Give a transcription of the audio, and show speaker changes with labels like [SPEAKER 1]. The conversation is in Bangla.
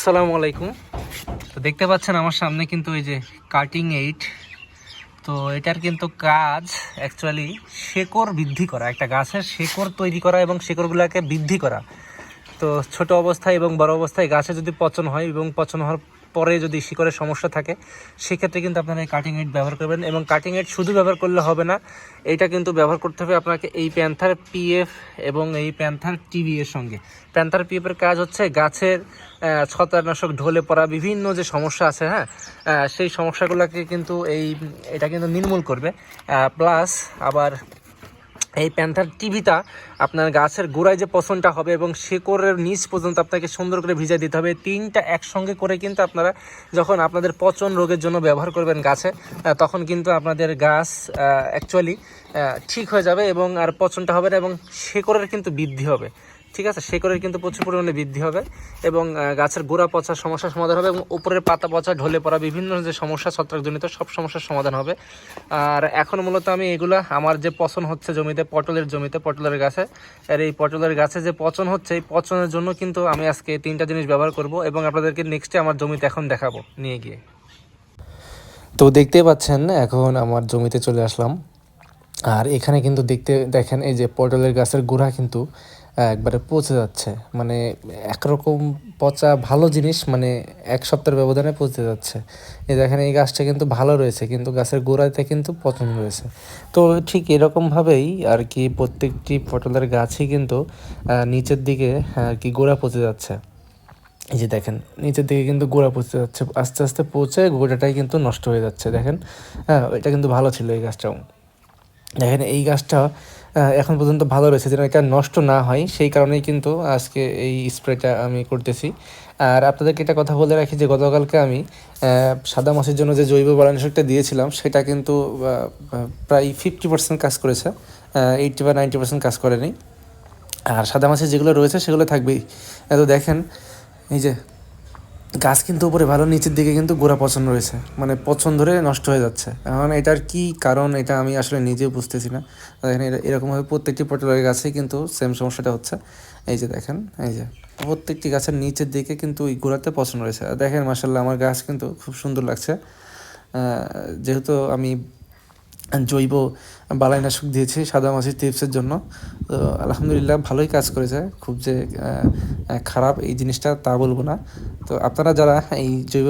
[SPEAKER 1] আসসালামু আলাইকুম। তো দেখতে পাচ্ছেন আমার সামনে কিন্তু ওই যে কাটিং এইট তো এটার কিন্তু কাজ অ্যাকচুয়ালি শেকড় বৃদ্ধি করা, একটা গাছের শেকড় তৈরি করা এবং শেকড়গুলোকে বৃদ্ধি করা। তো ছোট অবস্থায় এবং বড় অবস্থায় গাছে যদি পচন হয় এবং পচন হওয়ার পরে যদি শিকড়ের সমস্যা থাকে, সেক্ষেত্রে কিন্তু আপনারা এই কাটিং এইট ব্যবহার করবেন এবং কাটিং এইট শুধু ব্যবহার করলে হবে না এইটা কিন্তু ব্যবহার করতে হবে আপনাকে এই প্যান্থার পিএফ এবং এই প্যান্থার টিভি এর সঙ্গে। প্যান্থার পিএফের কাজ হচ্ছে গাছের ছত্রাকনাশক ঢলে পড়া বিভিন্ন যে সমস্যা আছে হ্যাঁ সেই সমস্যাগুলোকে কিন্তু এই, এটা কিন্তু নির্মূল করবে। প্লাস আবার এই প্যান্থার টিভিটা আপনার গাছের গোড়ায় যে পছনটা হবে এবং শেকড়ের নিচ পর্যন্ত আপনাকে সুন্দর করে ভিজাই দিতে হবে। তিনটা একসঙ্গে করে কিন্তু আপনারা যখন আপনাদের পচন রোগের জন্য ব্যবহার করবেন গাছে তখন কিন্তু আপনাদের গাছ অ্যাকচুয়ালি ঠিক হয়ে যাবে এবং আর পচনটা হবে না এবং শেকড়ের কিন্তু বৃদ্ধি হবে। ঠিক আছে? শেকড়ের কিন্তু প্রচুর পরিমাণে বৃদ্ধি হবে এবং গাছের গোড়া পচার সমস্যার সমাধান হবে এবং উপরের পাতা পচা, ঢলে পড়া বিভিন্ন যে সমস্যা, ছত্রাকজনিত সব সমস্যার সমাধান হবে। আর এখন মূলত আমি এগুলা, আমার যে পচন হচ্ছে জমিতে, পটলের জমিতে, পটলের গাছে, আর এই পটলের গাছে যে পচন হচ্ছে, এই পচনের জন্য কিন্তু আমি আজকে তিনটা জিনিস ব্যবহার করব এবং আপনাদেরকে নেক্সটে আমার জমিতে এখন দেখাবো, নিয়ে গিয়ে। তো দেখতেই পাচ্ছেন, এখন আমার জমিতে চলে আসলাম। আর এখানে কিন্তু দেখতে, দেখেন এই যে পটলের গাছের গোড়া কিন্তু একবারে পচে যাচ্ছে। মানে একরকম পচা ভালো জিনিস মানে এক সপ্তাহের ব্যবধানে পচে যাচ্ছে। এই দেখেন, এই গাছটা কিন্তু ভালো রয়েছে, কিন্তু গাছের গোড়াতে কিন্তু পচন রয়েছে। তো ঠিক এরকমভাবেই আর কি প্রত্যেকটি পটলের গাছই কিন্তু নিচের দিকে আর কি গোড়া পচে যাচ্ছে। এই যে দেখেন, নিচের দিকে কিন্তু গোড়া পচে যাচ্ছে। আস্তে আস্তে পচে, গোড়াটাই কিন্তু নষ্ট হয়ে যাচ্ছে। দেখেন হ্যাঁ এটা কিন্তু ভালো ছিল এই গাছটাও। দেখেন, এই গাছটা এখন পর্যন্ত ভালো রয়েছে, যেন এটা নষ্ট না হয়, সেই কারণেই কিন্তু আজকে এই স্প্রেটা আমি করতেছি। আর আপনাদেরকে একটা কথা বলে রাখি যে, গতকালকে আমি সাদা মাছের জন্য যে জৈব বারাণসকটা দিয়েছিলাম, সেটা কিন্তু প্রায় ফিফটি পার্সেন্ট কাজ করেছে এইটটি বা নাইনটি পার্সেন্ট কাজ করেনি। আর সাদা মাছের যেগুলো রয়েছে, সেগুলো থাকবেই। তো দেখেন, এই যে গাছ কিন্তু উপরে ভালো নিচের দিকে কিন্তু গোড়া পছন্দ রয়েছে। মানে পছন্দ ধরে নষ্ট হয়ে যাচ্ছে। এখন এটার কি কারণ এটা আমি আসলে নিজেও বুঝতেছি না। দেখেন এরকমভাবে প্রত্যেকটি পটলের গাছেই কিন্তু সেম সমস্যাটা হচ্ছে। এই যে দেখেন, এই যে প্রত্যেকটি গাছের নিচের দিকে কিন্তু ওই গোড়াতে পছন্দ রয়েছে। দেখেন মাসাল্লাহ আমার গাছ কিন্তু খুব সুন্দর লাগছে। যেহেতু আমি জৈব বালাইনাশক দিয়েছে সাদা মাছের টিপসের জন্য। তো আলহামদুলিল্লাহ ভালোই কাজ করেছে। খুব যে খারাপ এই জিনিসটা তা বলব না। তো আপনারা যারা এই জৈব